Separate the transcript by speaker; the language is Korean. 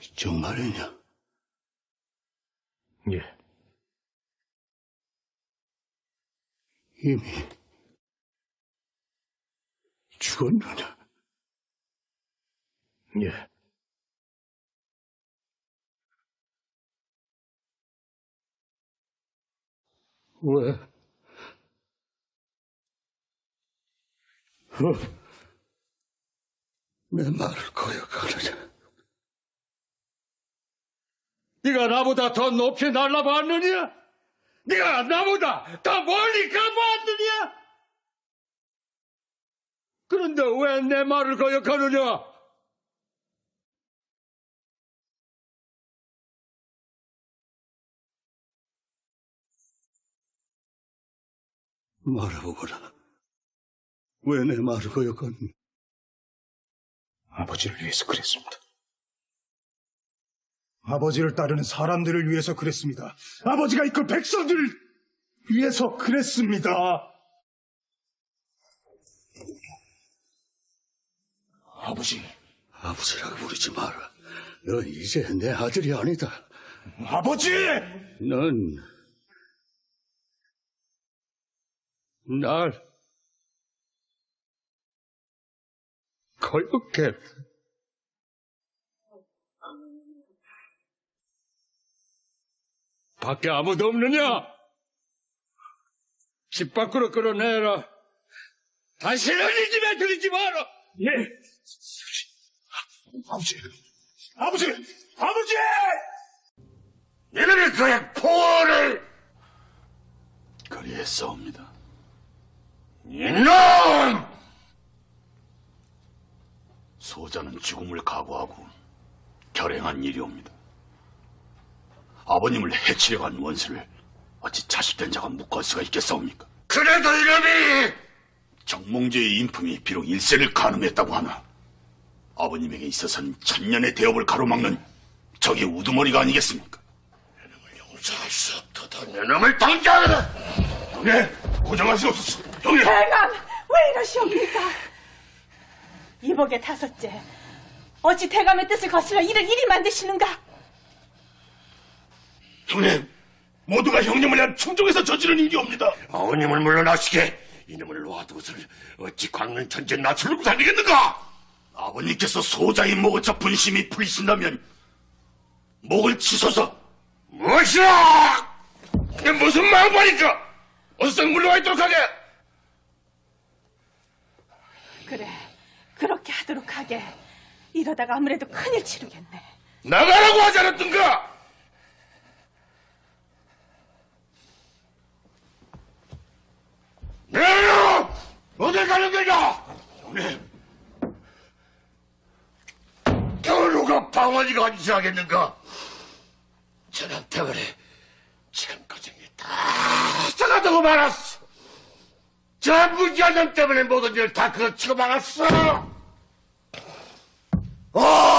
Speaker 1: 정말이냐?
Speaker 2: 예.
Speaker 1: 이미 죽었느냐?
Speaker 2: 예.
Speaker 1: 왜? 어? 내 말을 거역하느냐? 네가 나보다 더 높이 날아봤느냐? 네가 나보다 더 멀리 가보았느냐? 그런데 왜 내 말을 거역하느냐? 말해보거라. 왜 내 말을 거역하느냐?
Speaker 2: 아버지를 위해서 그랬습니다.
Speaker 3: 아버지를 따르는 사람들을 위해서 그랬습니다. 아버지가 이끌 백성들을 위해서 그랬습니다.
Speaker 2: 아버지,
Speaker 1: 아버지라고 부르지 마라. 넌 이제 내 아들이 아니다.
Speaker 3: 아버지!
Speaker 1: 넌, 날, 거역해. 밖에 아무도 없느냐? 집 밖으로 끌어내라. 다시는 이 집에 들이지 마라.
Speaker 3: 예! 아버지! 아버지! 아버지!
Speaker 1: 이놈의 그의 포를 그리했사옵니다. 이놈! 소자는 죽음을 각오하고 결행한 일이 옵니다. 아버님을 해치려 간 원수를 어찌 자식된 자가 묵할 수가 있겠사옵니까? 그래도 이놈이 정몽주의 인품이 비록 일세를 가늠했다고 하나 아버님에게 있어서는 천년의 대업을 가로막는 적의 우두머리가 아니겠습니까? 이놈을 용서할 수 없도다. 이놈을 당장! 형님, 고정할 수 없었어. 형님!
Speaker 4: 대감 왜 이러시옵니까? 이복의 다섯째 어찌 대감의 뜻을 거슬러 이를 이리 만드시는가?
Speaker 1: 형님, 모두가 형님을 위한 충정에서 저지른 일이옵니다.
Speaker 5: 아버님을 물러나시게 이놈을 놓아두고서는 어찌 광릉 천재 나출고 살리겠는가?
Speaker 1: 아버님께서 소자의 목을 쳐 분심이 풀리신다면 목을 치소서.
Speaker 5: 무엇이라! 이게 무슨 마음이니까 어서 물러와 있도록 하게!
Speaker 4: 그래 그렇게 하도록 하게 이러다가 아무래도 큰일 치르겠네
Speaker 5: 나가라고 하지 않았던가! 황원이가 어디서 하겠는가? 저런 때문에 참고정이 그 다 사가지고 말았어. 저 무지한 놈 때문에 모든 일다 그렇치고 말았어. 어!